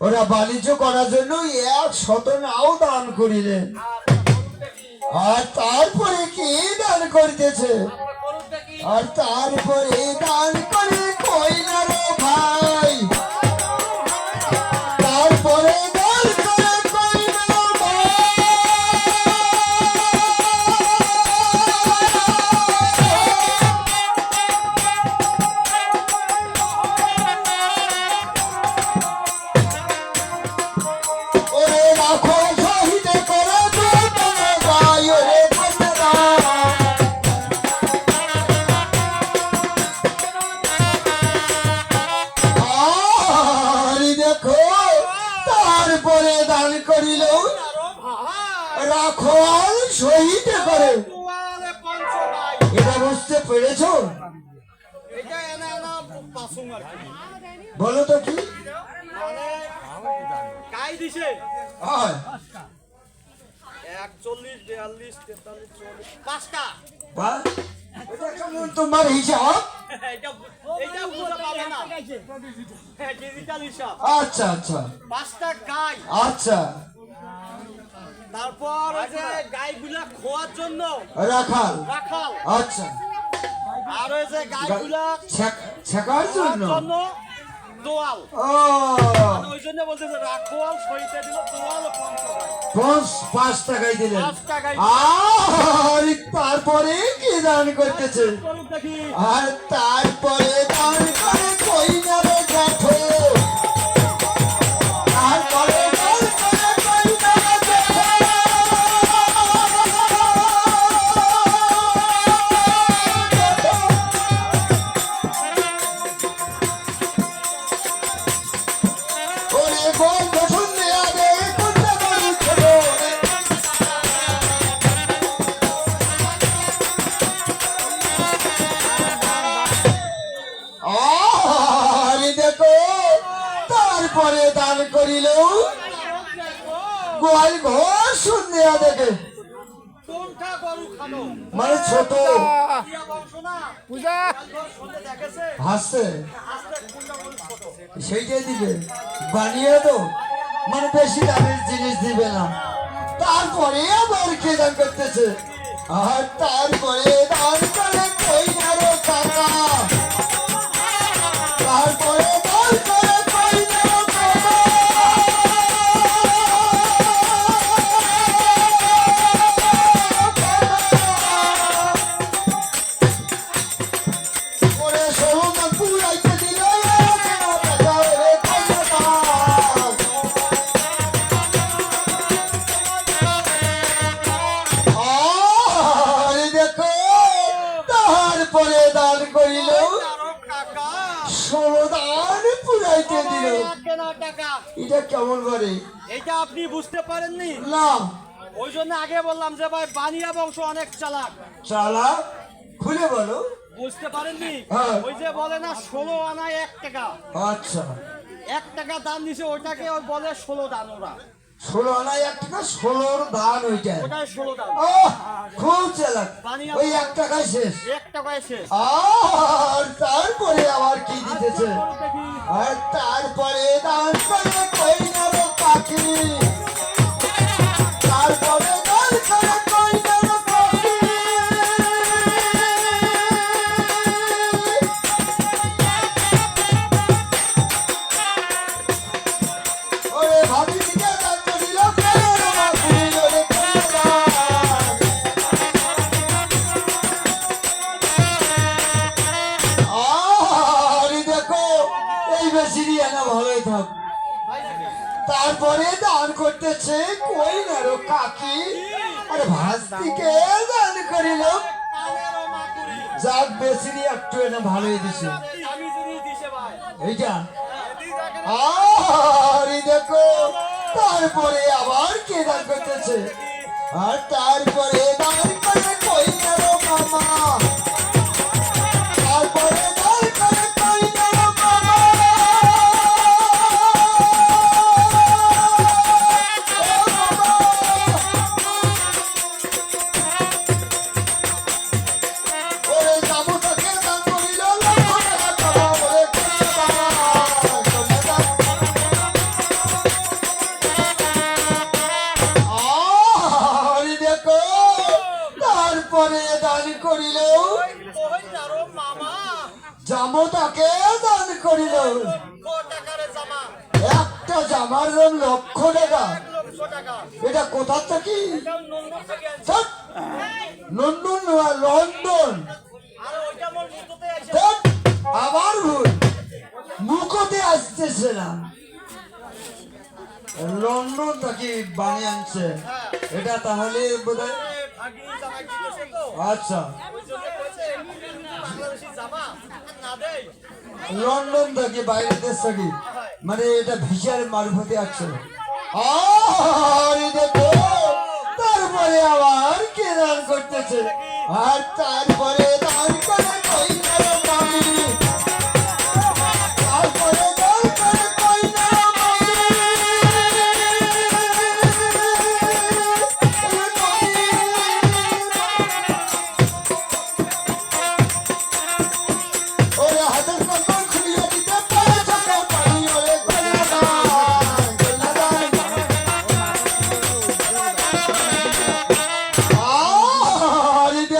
ওরা বাণিজ্য করার জন্য এক শত নাও দান করিলেন। আর তারপরে কি দান করিতেছে? আর তারপরে দান করে কইনা তারপরে দান করিল। রাখল শহীদ করে। এটা বুঝতে পেরেছ? বলো তো কি? তোমার হিসাব? হ্যাঁ, আচ্ছা আচ্ছা। পাঁচটা গাই আচ্ছা। তারপর যে গাইগুলা খোয়ার জন্য। রাখাল। রাখাল। আচ্ছা। আর ওই যে গাইগুলা ছেকার জন্য দোয়াল। ওই জন্য বলতেছে দোয়াল দিল দোয়াল পাঁচ দিলেন। টাকায় আর তারপরে কি দান করতেছে? আর তারপরে দান দান গোয়াল ঘর শুনলে দেখে মানে ছোট। হাসছে? সেইটাই দিবে। বানিয়ে তো। মানে বেশি দামের জিনিস দিবে না। তারপরে আবার কে দান করতেছে। আর তারপরে করে কই না রে কাকা তারপরে দান করিল। ষোলো দান পুরাইতে দিল। এটা কেমন করে? এটা আপনি বুঝতে পারেননি? না। ওই জন্য আগে বললাম যে ভাই বানিয়া বংশ অনেক চালাক। চালা খুলে বলো। বুঝতে পারেননি? হ্যাঁ। ওই যে বলে না ষোলো আনায় এক টাকা। আচ্ছা। এক টাকা দাম দিছে ওইটাকে ওই বলে ষোলো দান ওরা। ষোলো আনায় এক টাকা ষোলোর দান ওইটা ও খুব চালাক। ওই এক টাকায় শেষ। আর তারপরে আবার কি দিতেছে? আর তারপরে দান করে কই না পাখি? ভাস্তিকে দান করিল? যাক, বেশি একটু এনে ভালোই দিছে। এইটা? আর দেখো তারপরে আবার কে দান করতেছে আর তারপরে দান করে কাকে দান করিল? জামা। একটা জামার দাম লক্ষ টাকা। এটা কোথা থেকে? লন্ডন। লন্ডন আবার ভুল। মুখতে আসতেছে না। লন্ডন থেকে বানিয়ে আনছে? এটা তাহলে বোধ আচ্ছা ওই জন্য করেছে বাংলাদেশি জামা না দেয় লন্ডন থেকে বাইরে দেশ থেকে। মানে এটা ভিসার মারফতে আসছে তারপরে আবার কে দান করতেছে আর তারপরে দান করে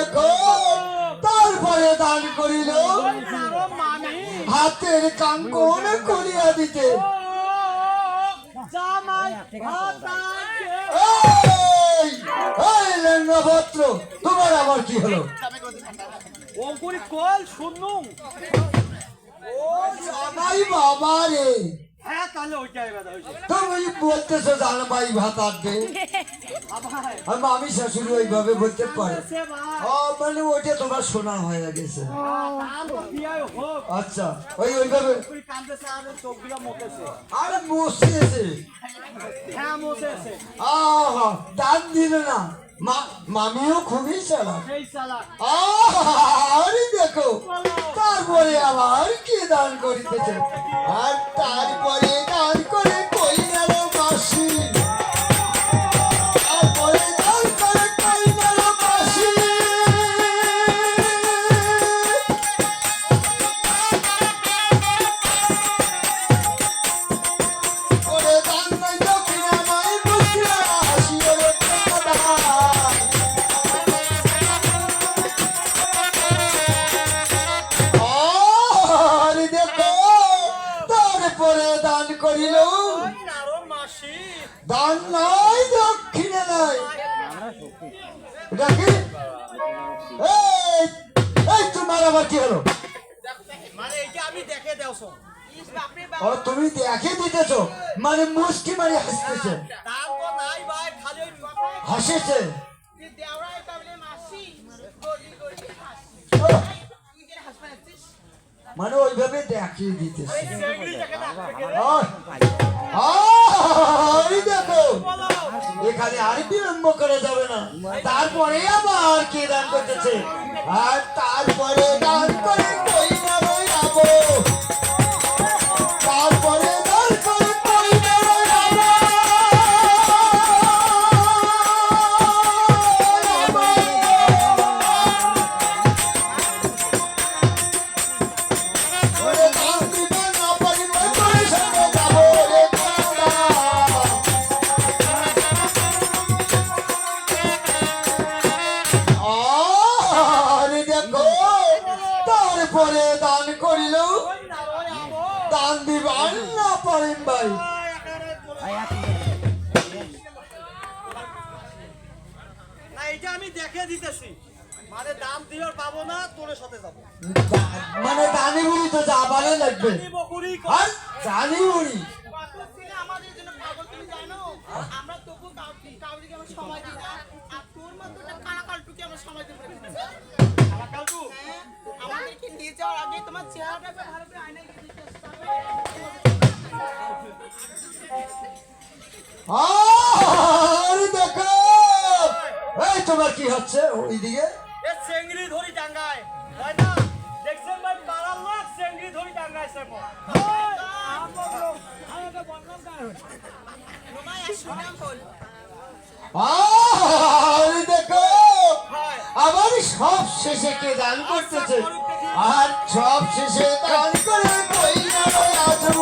দেখো তারপরে দান করিল। হাতের কাঙ্কন করিয়া দিতে। লেঙ্গভদ্র তোমার আবার কি হলো? অঙ্কুরি কল বাবা রে। হ্যাঁ তাহলে ওইটাই তুমি বলতেছো জামাই ভাতার দে। আর মামি শাশুড়ি ওইভাবে বলতে পারে। ও মানে ওইটা তোমার শোনা হয়ে গেছে। আচ্ছা ওই ওইভাবে আর হ্যাঁ আহা দান দিল না। মামিও খুবই চালাক। আরে দেখো তারপরে আবার কি দান করিতেছে? আর তারপরে দান দেখে দিতেছ? মানে মুষ্টি মারি হাসতেছে। হাসেছে? মানে ওইভাবে দেখিয়ে দিতেছে। ওই দেখো এখানে আর বিলম্ব করে যাবে না। তারপরে আবার কে দান করতেছে? আর তারপরে তারপরে দান করিল দান দিবার না পারেন ভাই। এটা আমি দেখে দিতেছি। মানে দাম পাবো না তোর সাথে যাব। মানে দানি বুড়ি তো যাবারে লাগবে। আর বুড়ি আমরা তবু কাউকে সময় দিই না। আর তোর মতো একটা কালাকালটুকে আমরা সময় হ্যাঁ নিয়ে যাওয়ার আগে তোমার চেহারাটা ভালো করে আয়নায় গিয়ে দেখতে আসতে আরে দেখো। এই তোমার কি হচ্ছে? ওইদিকে এ চেংড়ি ধরি টাঙ্গায় তাই না? দেখছেন ভাই পাড়ার লোক চেংড়ি ধরি টাঙ্গায় সে তোমায় আর সুনাম হল আরে দেখো আবার সব শেষে কে দান করতেছে? আর সব শেষে দান করে কই না আসব।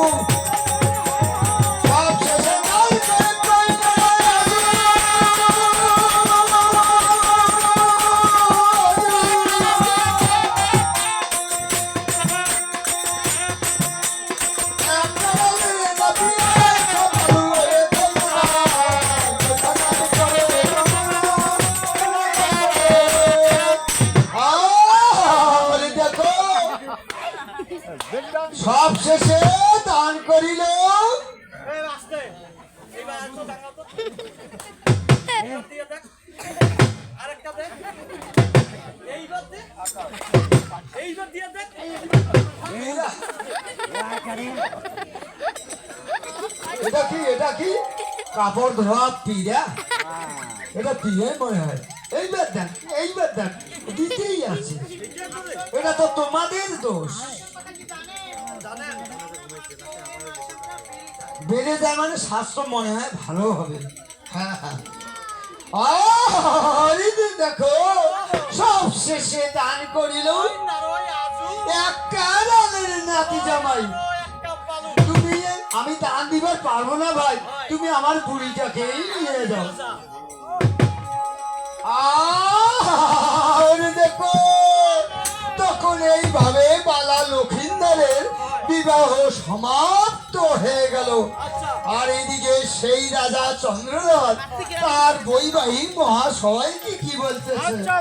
দে এইবার দিয়ে দেখ এটা কি এটা কি? কাপড় ধোয়া পিড়া? এটা পিড়ে মনে হয়? এইবার দেন এইবার দেন দিতেই আছে? এটা তো তোমাদের দোষ। বেড়ে যায় মানে স্বাস্থ্য মনে হয় ভালো হবে। হ্যাঁ হ্যাঁ। দেখো সব শেষে দান করিল একটা নাতি জামাই। তুমি আমি দান দিবার পারব না ভাই। তুমি আমার বুড়িটাকেই নিয়ে যাও। আচ্ছা। আর দেখো তখন এইভাবে বালা লক্ষিন্দরের বিবাহ সমাপ্ত হয়ে গেল। আচ্ছা। আর এদিকে সেই রাজা চন্দ্রনাথ তার বৈবাহিক মহাসভায় কি বলতেছে? আচ্ছা